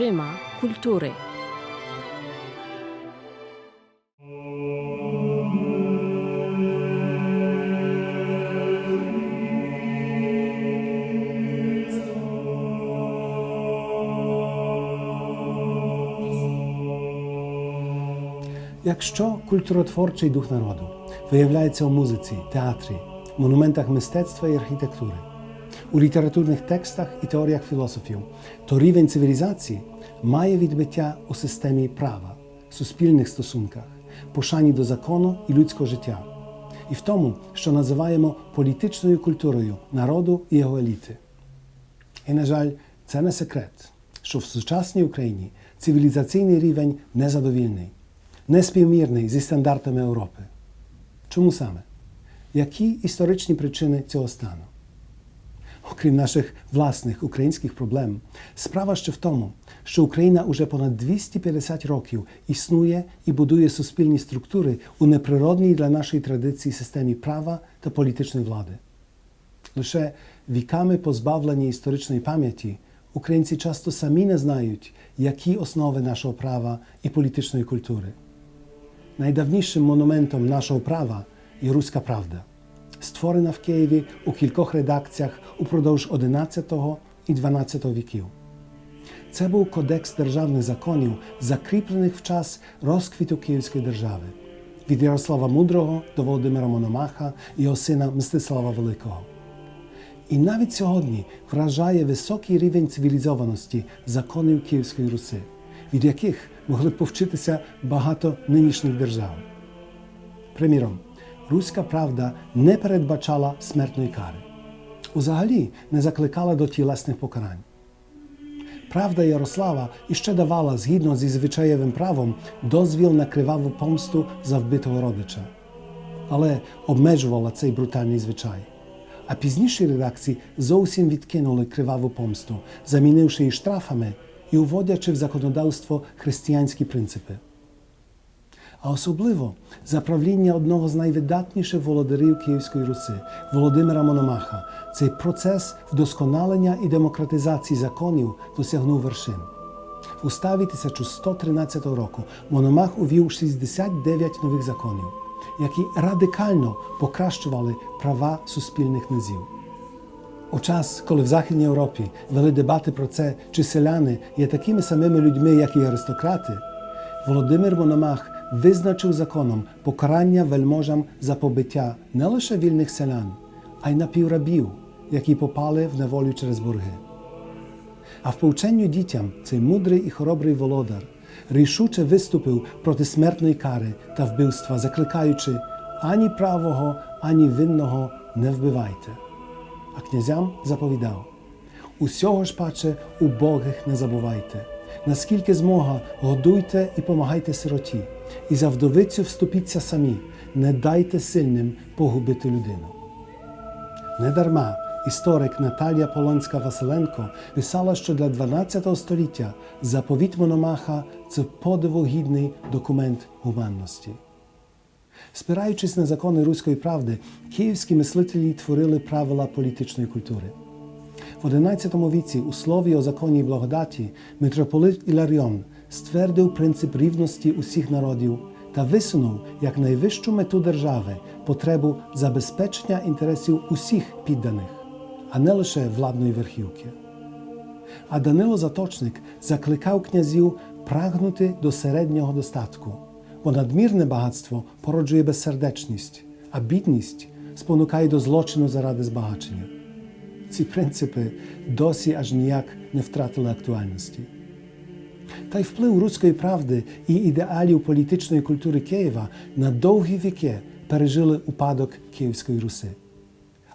очима культури. Якщо культуротворчий дух народу виявляється у музиці, театрі, монументах мистецтва і архітектури, у літературних текстах і теоріях філософів, то рівень цивілізації має відбиття у системі права, суспільних стосунках, пошані до закону і людського життя, і в тому, що називаємо політичною культурою народу і його еліти. І, на жаль, це не секрет, що в сучасній Україні цивілізаційний рівень незадовільний, неспівмірний зі стандартами Європи. Чому саме? Які історичні причини цього стану? Окрім наших власних українських проблем, справа ще в тому, що Україна уже понад 250 років існує і будує суспільні структури у неприродній для нашої традиції системі права та політичної влади. Лише віками позбавлені історичної пам'яті, українці часто самі не знають, які основи нашого права і політичної культури. Найдавнішим монументом нашого права є Руська Правда, створена в Києві у кількох редакціях упродовж 11 і 12 віків. Це був кодекс державних законів, закріплених в час розквіту Київської держави від Ярослава Мудрого до Володимира Мономаха і його сина Мстислава Великого. І навіть сьогодні вражає високий рівень цивілізованості законів Київської Руси, від яких могли б повчитися багато нинішніх держав. Приміром, Руська правда не передбачала смертної кари, узагалі не закликала до тілесних покарань. Правда Ярослава іще давала, згідно зі звичаєвим правом, дозвіл на криваву помсту за вбитого родича, але обмежувала цей брутальний звичай. А пізніші редакції зовсім відкинули криваву помсту, замінивши її штрафами і уводячи в законодавство християнські принципи. А особливо за правління одного з найвидатніших володарів Київської Руси Володимира Мономаха цей процес вдосконалення і демократизації законів досягнув вершин. В уставі 1113 року Мономах увів 69 нових законів, які радикально покращували права суспільних низів. У час, коли в Західній Європі вели дебати про це, чи селяни є такими самими людьми, як і аристократи, Володимир Мономах визначив законом покарання вельможам за побиття не лише вільних селян, а й напіврабів, які попали в неволю через борги. А в повченню дітям цей мудрий і хоробрий володар рішуче виступив проти смертної кари та вбивства, закликаючи ані правого, ані винного не вбивайте. А князям заповідав: усього ж паче убогих не забувайте, наскільки змога годуйте і помагайте сироті, і за вдовицю вступіться самі, не дайте сильним погубити людину. Недарма історик Наталія Полонська Василенко писала, що для 12 століття заповіт Мономаха це подивогідний документ гуманності. Спираючись на закони руської правди, київські мислителі творили правила політичної культури. В XI віці у слові о законі благодаті митрополит Іларіон ствердив принцип рівності усіх народів та висунув як найвищу мету держави потребу забезпечення інтересів усіх підданих, а не лише владної верхівки. А Данило Заточник закликав князів прагнути до середнього достатку, бо надмірне багатство породжує безсердечність, а бідність спонукає до злочину заради збагачення. Ці принципи досі аж ніяк не втратили актуальності. Та й вплив руської правди і ідеалів політичної культури Києва на довгі віки пережили упадок Київської Руси.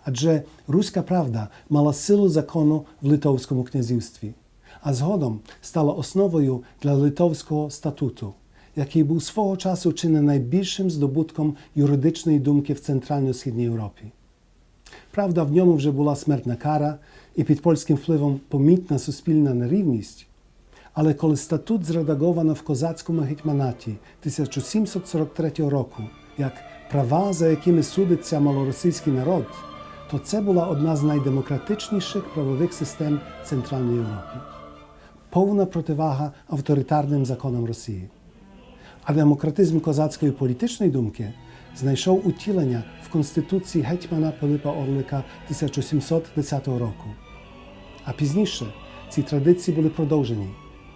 Адже руська правда мала силу закону в Литовському князівстві, а згодом стала основою для Литовського статуту, який був свого часу чи не найбільшим здобутком юридичної думки в Центрально-Східній Європі. Правда, в ньому вже була смертна кара і під польським впливом помітна суспільна нерівність. Але коли статут зредаговано в козацькому гетьманаті 1743 року як права, за якими судиться малоросійський народ, то це була одна з найдемократичніших правових систем Центральної Європи. повна противага авторитарним законам Росії. А демократизм козацької політичної думки знайшов утілення в Конституції гетьмана Пилипа Орлика 1710 року. А пізніше ці традиції були продовжені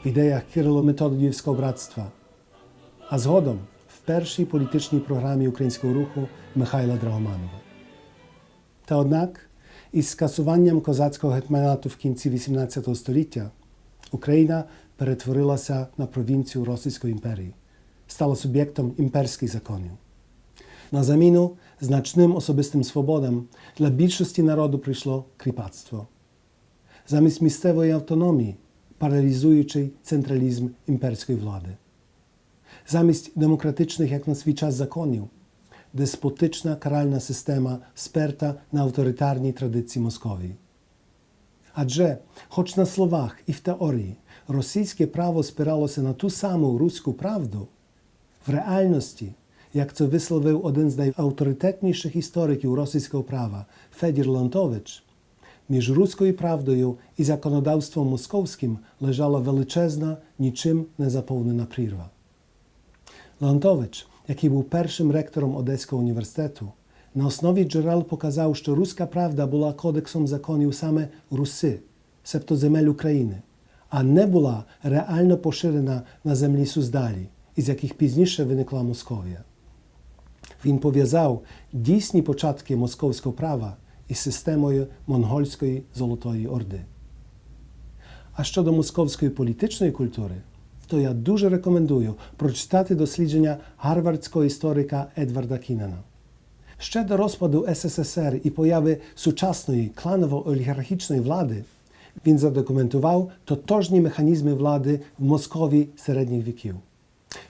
в ідеях Кирило-Методіївського братства, а згодом в першій політичній програмі українського руху Михайла Драгоманова. Та однак, із скасуванням козацького гетьманату в кінці XVIII століття Україна перетворилася на провінцію Російської імперії, стала суб'єктом імперських законів. На заміну значним особистим свободам для більшості народу прийшло кріпацтво. Замість місцевої автономії паралізуючий централізм імперської влади. Замість демократичних, як на свій час, законів, деспотична каральна система сперта на авторитарній традиції Московії. Адже, хоч на словах і в теорії російське право спиралося на ту саму руську правду, в реальності, як це висловив один з найавторитетніших істориків російського права Федір Леонтович, між руською правдою і законодавством московським лежала величезна, нічим не заповнена прірва. Леонтович, який був першим ректором Одеського університету, на основі джерел показав, що руська правда була кодексом законів саме Руси, себто земель України, а не була реально поширена на землі Суздалі, із яких пізніше виникла Московія. Він пов'язав дійсні початки московського права із системою монгольської Золотої Орди. А щодо московської політичної культури, то я дуже рекомендую прочитати дослідження гарвардського історика Едварда Кінена. Ще до розпаду СССР і появи сучасної кланово-олігархічної влади він задокументував тотожні механізми влади в Москові середніх віків.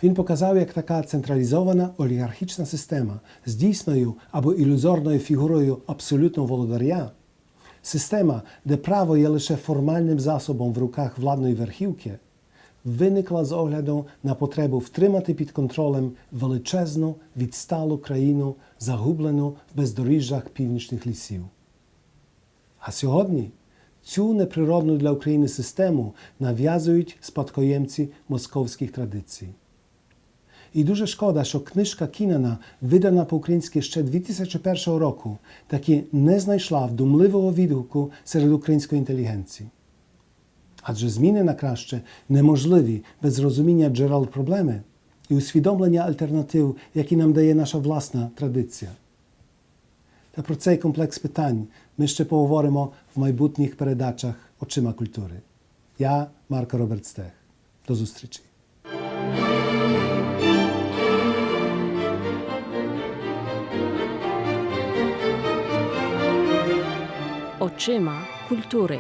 Він показав, як така централізована олігархічна система з дійсною або ілюзорною фігурою абсолютного володаря, система, де право є лише формальним засобом в руках владної верхівки, виникла з огляду на потребу втримати під контролем величезну відсталу країну, загублену в бездоріжжях північних лісів. А сьогодні цю неприродну для України систему нав'язують спадкоємці московських традицій. І дуже шкода, що книжка Кінена, видана по-українськи ще 2001 року, таки не знайшла вдумливого відгуку серед української інтелігенції. Адже зміни на краще неможливі без розуміння джерел проблеми і усвідомлення альтернатив, які нам дає наша власна традиція. Та про цей комплекс питань ми ще поговоримо в майбутніх передачах Очима культури. Я Марко Роберт Стех. До зустрічі. Oczyma kultury.